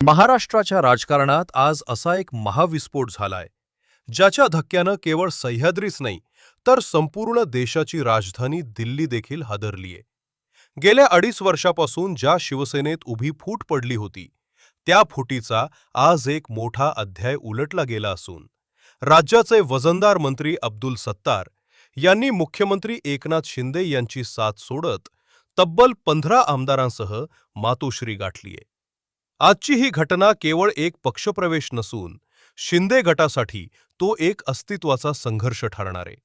महाराष्ट्राच्या राजकारणात आज असा एक महाविस्फोट झालाय ज्याच्या धक्क्यानं केवळ सह्याद्रीच नाही तर संपूर्ण देशाची राजधानी दिल्ली देखील हादरलीये. गेल्या अडीच वर्षापासून ज्या शिवसेनेत उभी फूट पडली होती त्या फुटीचा आज एक मोठा अध्याय उलटला गेला असून राज्याचे वजनदार मंत्री अब्दुल सत्तार यांनी मुख्यमंत्री एकनाथ शिंदे यांची साथ सोडत तब्बल पंधरा आमदारांसह मातोश्री गाठलीये. आजची ही घटना केवळ एक पक्षप्रवेश नसून शिंदे गटासाठी तो एक अस्तित्वाचा संघर्ष ठरणार. आहे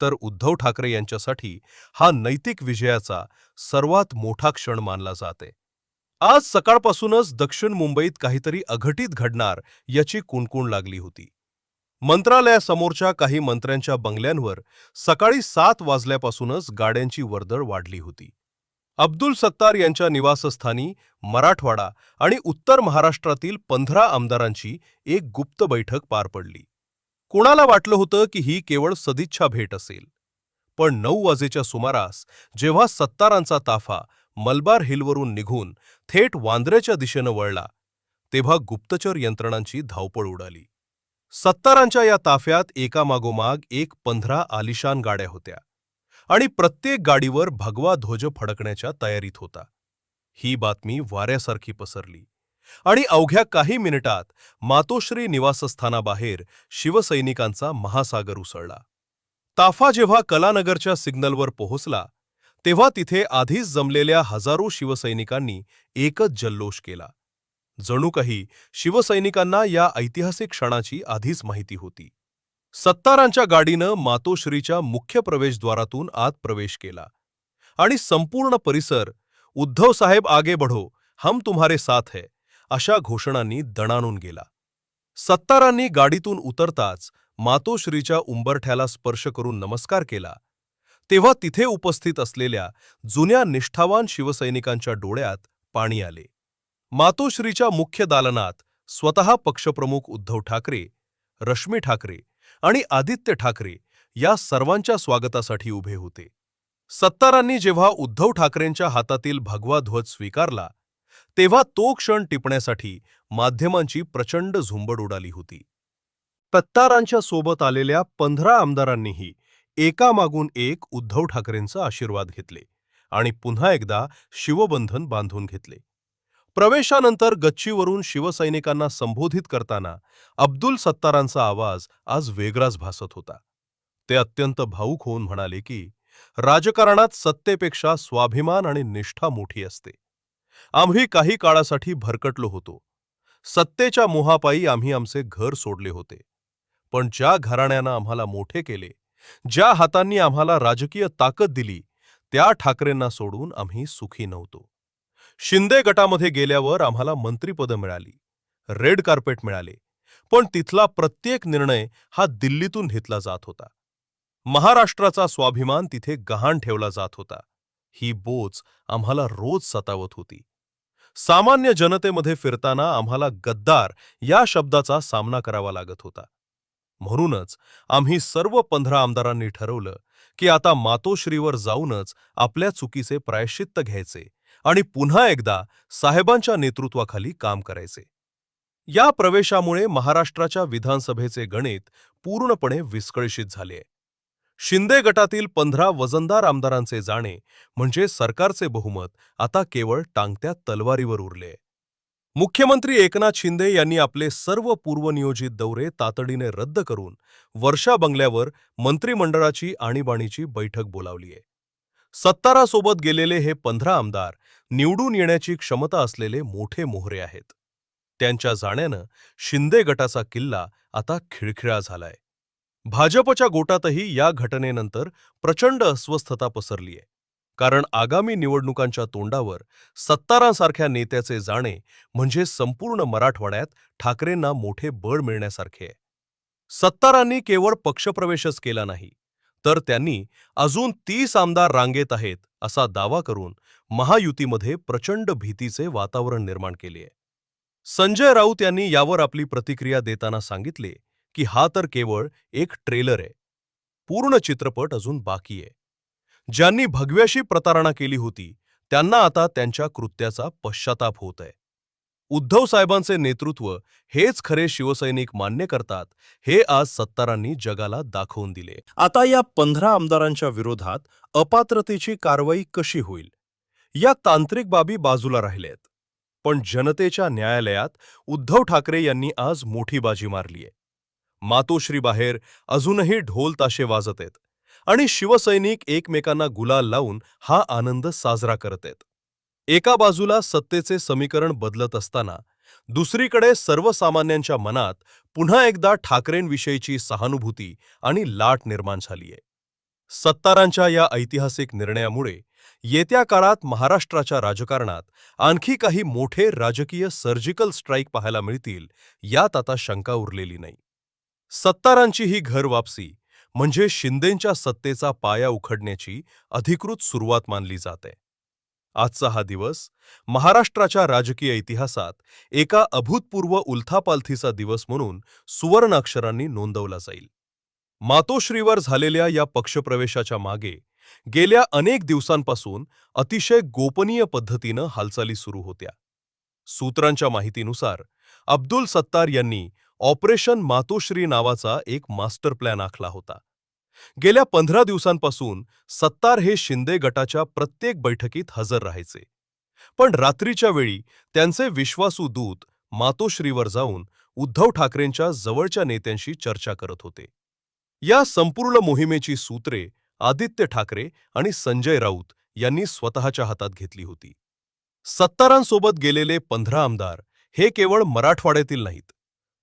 तर उद्धव ठाकरे यांच्यासाठी हा नैतिक विजयाचा सर्वात मोठा क्षण मानला जाते. आज सकाळपासूनच दक्षिण मुंबईत काहीतरी अघटित घडणार याची कुणकुण लागली होती. मंत्रालयासमोरच्या काही मंत्र्यांच्या बंगल्यांवर सकाळी सात वाजल्यापासूनच गाड्यांची वर्दळ वाढली होती. अब्दुल सत्तार यांच्या निवासस्थानी मराठवाडा आणि उत्तर महाराष्ट्रातील पंधरा आमदारांची एक गुप्त बैठक पार पडली. कुणाला वाटलं होतं की ही केवळ सदिच्छा भेट असेल? पण नऊ वाजेच्या सुमारास जेव्हा सत्तारांचा ताफा मलबार हिलवरून निघून थेट वांद्र्याच्या दिशेनं वळला तेव्हा गुप्तचर यंत्रणांची धावपळ उडाली. सत्तारांच्या या ताफ्यात एकामागोमाग एक पंधरा आलिशान गाड्या होत्या. आणि प्रत्येक गाडीवर भगवा ध्वज फडकण्याच्या तयारीत होता. ही बातमी वाऱ्यासारखी पसरली. आणि अवघ्या काही मिनिटात मातोश्री निवासस्थानाबाहेर शिवसैनिकांचा महासागर उसळला. ताफा जेव्हा कलानगरच्या सिग्नलवर पोहोचला तेव्हा तिथे आधीच जमलेल्या हजारो शिवसैनिकांनी एकच जल्लोष केला. जणू काही शिवसैनिकांना या ऐतिहासिक क्षणाची आधीच माहिती होती. सत्तारांच्या गाडीनं मातोश्रीच्या मुख्य प्रवेशद्वारातून आत प्रवेश केला. आणि संपूर्ण परिसर उद्धव साहेब आगे बढो हम तुम्हारे साथ है अशा घोषणांनी दणाणून गेला. सत्तारांनी गाडीतून उतरताच मातोश्रीच्या उंबरठ्याला स्पर्श करून नमस्कार केला. तेव्हा तिथे उपस्थित असलेल्या जुन्या निष्ठावान शिवसैनिकांच्या डोळ्यात पाणी आले. मातोश्रीच्या मुख्य दालनात स्वतः पक्षप्रमुख उद्धव ठाकरे रश्मी ठाकरे आणि आदित्य ठाकरे या सर्वांच्या स्वागतासाठी उभे होते. सत्तारांनी जेव्हा उद्धव ठाकरेंच्या हातातील भगवा ध्वज स्वीकारला तेव्हा तो क्षण टिपण्यासाठी माध्यमांची प्रचंड झुंबड उडाली होती. सत्तारांच्या सोबत आलेल्या पंधरा आमदारांनीही एकामागून एक उद्धव ठाकरेंचा आशीर्वाद घेतले आणि पुन्हा एकदा शिवबंधन बांधून घेतले. प्रवेशानंतर गच्चीवरून शिवसैनिकांना संबोधित करताना अब्दुल सत्तारांचा आवाज आज वेगळाच भासत होता. ते अत्यंत भाऊक होऊन म्हणाले की राजकारणात सत्तेपेक्षा स्वाभिमान आणि निष्ठा मोठी असते. आम्ही काही काळासाठी भरकटलो होतो. सत्तेच्या मोहापायी आम्ही आमचे घर सोडले होते. पण ज्या घराण्यानं आम्हाला मोठे केले ज्या हातांनी आम्हाला राजकीय ताकद दिली त्या ठाकरेंना सोडून आम्ही सुखी नव्हतो. शिंदे गटामध्ये गेल्यावर आम्हाला मंत्रीपदं मिळाली. रेड कार्पेट मिळाले. पण तिथला प्रत्येक निर्णय हा दिल्लीतून घेतला जात होता. महाराष्ट्राचा स्वाभिमान तिथे गहाण ठेवला जात होता. ही बोच आम्हाला रोज सतावत होती. सामान्य जनतेमध्ये फिरताना आम्हाला गद्दार या शब्दाचा सामना करावा लागत होता. म्हणूनच आम्ही सर्व पंधरा आमदारांनी ठरवलं की आता मातोश्रीवर जाऊनच आपल्या चुकीचे प्रायश्चित्त घ्यायचे आणि पुन्हा एकदा साहेबांच्या नेतृत्वाखाली काम करायचे. या प्रवेशामुळे महाराष्ट्राच्या विधानसभेचे गणित पूर्णपणे विस्कळीत झाले. शिंदे गटातील पंधरा वजनदार आमदारांचे जाणे म्हणजे सरकारचे बहुमत आता केवळ टांगत्या तलवारीवर उरले. मुख्यमंत्री एकनाथ शिंदे यांनी आपले सर्व पूर्वनियोजित दौरे तातडीने रद्द करून वर्षा बंगल्यावर मंत्रिमंडळाची आणीबाणीची बैठक बोलावलीय. सत्तारासोबत गेलेले हे पंधरा आमदार निवडून येण्याची क्षमता असलेले मोठे मोहरे आहेत. त्यांच्या जाण्यानं शिंदे गटाचा किल्ला आता खिळखिळा झालाय. भाजपच्या गोटातही या घटनेनंतर प्रचंड अस्वस्थता पसरलीय. कारण आगामी निवडणुकांच्या तोंडावर सत्तारांसारख्या नेत्याचे जाणे म्हणजे संपूर्ण मराठवाड्यात ठाकरेंना मोठे बळ मिळण्यासारखे आहे. सत्तारांनी केवळ पक्षप्रवेशच केला नाही तर त्यांनी अजून तीस आमदार रांगेत आहेत असा दावा करून महायुतीमध्ये प्रचंड भीतीचे वातावरण निर्माण केले आहे. संजय राऊत यांनी यावर आपली प्रतिक्रिया देताना सांगितले की हा तर केवळ एक ट्रेलर आहे. पूर्ण चित्रपट अजून बाकी आहे. ज्यांनी भगव्याशी प्रतारणा केली होती त्यांना आता त्यांच्या कृत्याचा पश्चाताप होत आहे. उद्धव साहेबांचे नेतृत्व हेच खरे शिवसैनिक मान्य करतात हे आज सत्तारांनी जगाला दाखवून दिले. आता या पंधरा आमदारांच्या विरोधात अपात्रतेची कारवाई कशी होईल? या तांत्रिक बाबी बाजूला राहिल्यात पण जनतेच्या न्यायालयात उद्धव ठाकरे यांनी आज मोठी बाजी मारलीय मातोश्री बाहेर अजूनही ढोल ताशे वाजत आहेत आणि शिवसैनिक एकमेकांना गुलाल लावून हा आनंद साजरा करत आहेत. एका बाजूला सत्तेचे समीकरण बदलत असताना दुसरीकडे सर्वसामान्यांच्या मनात पुन्हा एकदा ठाकरेंविषयीची सहानुभूती आणि लाट निर्माण झालीय. सत्तारांच्या या ऐतिहासिक निर्णयामुळे येत्या काळात महाराष्ट्राच्या राजकारणात आणखी काही मोठे राजकीय सर्जिकल स्ट्राईक पाहायला मिळतील यात आता शंका उरलेली नाही. सत्तारांची ही घर वापसी म्हणजे शिंदेंच्या सत्तेचा पाया उखडण्याची अधिकृत सुरुवात मानली जाते. आजचा हा दिवस महाराष्ट्राच्या राजकीय इतिहासात एका अभूतपूर्व उलथापालथीचा दिवस म्हणून सुवर्ण अक्षरांनी नोंदवला जाईल. मातोश्रीवर झालेल्या या पक्षप्रवेशाच्या मागे गेल्या अनेक दिवसांपासून अतिशय गोपनीय पद्धतीनं हालचाली सुरू होत्या. सूत्रांच्या माहितीनुसार अब्दुल सत्तार यांनी ऑपरेशन मातोश्री नावाचा एक मास्टर प्लॅन आखला होता. गेल्या पंधरा दिवसांपासून सत्तार हे शिंदे गटाच्या प्रत्येक बैठकीत हजर राहायचे. पण रात्रीच्या वेळी त्यांचे विश्वासू दूत मातोश्रीवर जाऊन उद्धव ठाकरेंच्या जवळच्या नेत्यांशी चर्चा करत होते. या संपूर्ण मोहिमेची सूत्रे आदित्य ठाकरे आणि संजय राऊत यांनी स्वतःच्या हातात घेतली होती. सत्तारांसोबत गेलेले पंधरा आमदार हे केवळ मराठवाड्यातील नाहीत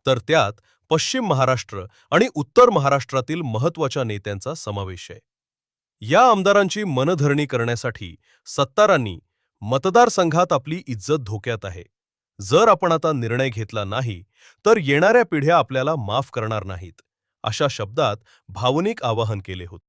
तर त्यात पश्चिम महाराष्ट्र आणि उत्तर महाराष्ट्रातील महत्त्वाच्या नेत्यांचा समावेश आहे. या आमदारांची मनधरणी करण्यासाठी सत्तारांनी मतदारसंघात आपली इज्जत धोक्यात आहे. जर आपण आता निर्णय घेतला नाही तर येणाऱ्या पिढ्या आपल्याला माफ करणार नाहीत अशा शब्दात भावनिक आवाहन केले होते.